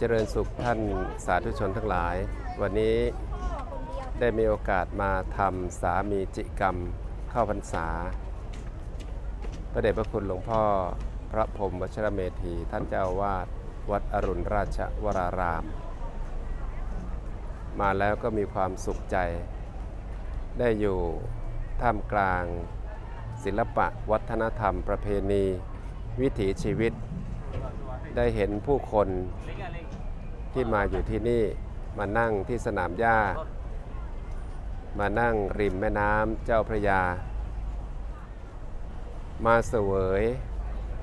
เจริญสุขท่านสาธุชนทั้งหลาย วันนี้ได้มีโอกาสมาทำสามีจิกรรมเข้าพรรษา พระเดชพระคุณหลวงพ่อพระพรมวชรเมธีท่านเจ้าอาวาดวัดอรุณราชวราราม มาแล้วก็มีความสุขใจ ได้อยู่ท่ามกลาง ศิลปะวัฒนธรรมประเพณี วิถีชีวิตได้เห็นผู้คน ที่มาอยู่ที่นี่มานั่งที่สนามหญ้า มานั่งริมแม่น้ำเจ้าพระยา มาเสวย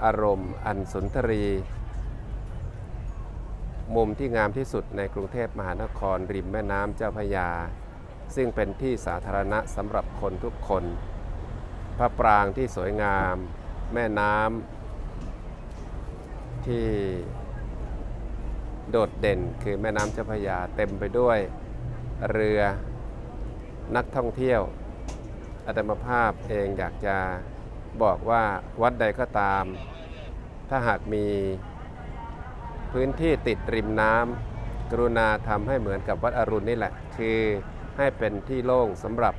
อารมณ์อันสุนทรี มุมที่งามที่สุดในกรุงเทพมหานครริมแม่น้ำเจ้าพระยา ซึ่งเป็นที่สาธารณะสำหรับคนทุกคน พระปรางที่สวยงาม แม่น้ำที่ โดดเด่นคือแม่น้ำเจ้าพระยาเต็มไปด้วยเรือนักท่องเที่ยวอาตมาภาพเองอยากจะบอกว่าวัดใดก็ตาม ถ้าหากมีพื้นที่ติดริมน้ำกรุณาทำให้เหมือนกับวัดอรุณนี่แหละ คือให้เป็นที่โล่งสำหรับ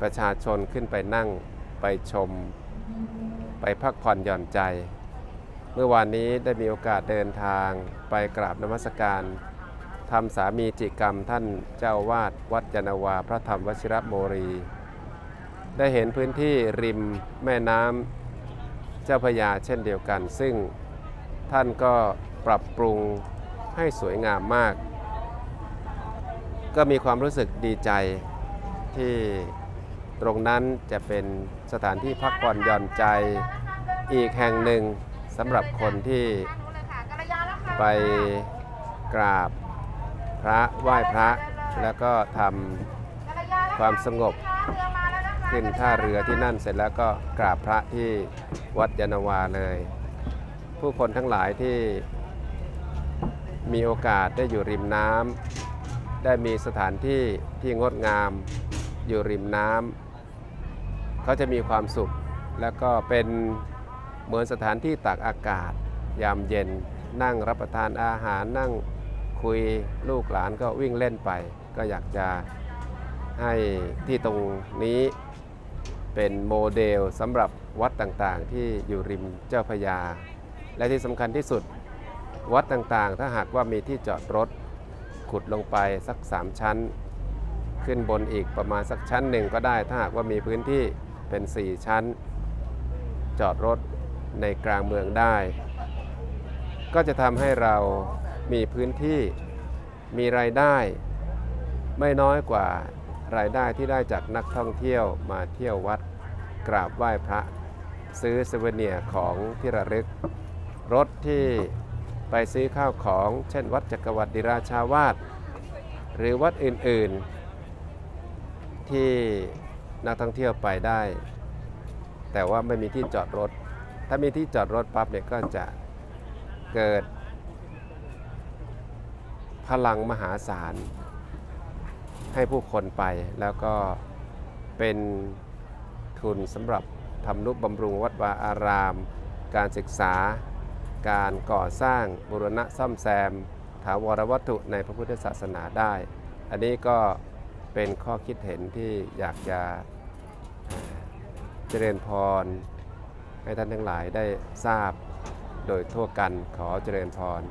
ประชาชนขึ้นไปนั่งไปชม ไปพักผ่อนหย่อนใจ เมื่อวานนี้ได้มีโอกาสเดินทางไปกราบนมัสการทำสามีจิกรรมท่านเจ้าวาดวัดยานาวาพระธรรมวชิรโมรี ได้เห็นพื้นที่ริมแม่น้ำเจ้าพยาเช่นเดียวกัน ซึ่งท่านก็ปรับปรุงให้สวยงามมาก ก็มีความรู้สึกดีใจที่ตรงนั้นจะเป็นสถานที่พักผ่อนหย่อนใจอีกแห่งหนึ่ง สำหรับคนที่ไปกราบพระไหว้พระ แล้วก็ทำความสงบขึ้นท่าเรือที่นั่นเสร็จแล้วก็กราบพระที่วัดยานวาเลย ผู้คนทั้งหลายที่มีโอกาสได้อยู่ริมน้ำได้มีสถานที่ที่งดงามอยู่ริมน้ำเขาจะมีความสุขแล้วก็เป็น เหมือนสถานที่ตากอากาศ ยามเย็น นั่งรับประทานอาหารนั่งคุยลูกหลานก็วิ่งเล่นไป ก็อยากจะให้ที่ตรงนี้เป็นโมเดลสำหรับวัดต่างๆ ที่อยู่ริมเจ้าพยา และที่สำคัญที่สุดวัดต่างๆ ถ้าหากว่ามีที่จอดรถ ขุดลงไปสัก 3 ชั้น ขึ้นบนอีกประมาณสักชั้นหนึ่งก็ได้ ถ้าหากว่ามีพื้นที่เป็น 4 ชั้น จอดรถ ในกลางเมืองได้ ก็จะทำให้เรามีพื้นที่มีรายได้ ไม่น้อยกว่ารายได้ที่ได้จากนักท่องเที่ยวมาเที่ยววัดกราบไหว้พระ ซื้อเซเวเนียร์ของที่ระลึก รถที่ไปซื้อข้าวของเช่นวัดจักรวรรดิราชาวาสหรือวัดอื่นๆ ที่นักท่องเที่ยวไปได้ แต่ว่าไม่มีที่จอดรถ ถ้ามีที่จอดรถปั๊บเนี่ยก็จะเกิด พลังมหาศาล ให้ผู้คนไปแล้วก็เป็นทุนสำหรับทำนุบำรุงวัดวาอาราม การศึกษา การก่อสร้างบูรณะซ่อมแซม ถาวรวัตถุในพระพุทธศาสนาได้ อันนี้ก็เป็นข้อคิดเห็นที่อยากจะเจริญพร ให้ท่านทั้งหลายได้ทราบโดยทั่วกันขอเจริญพร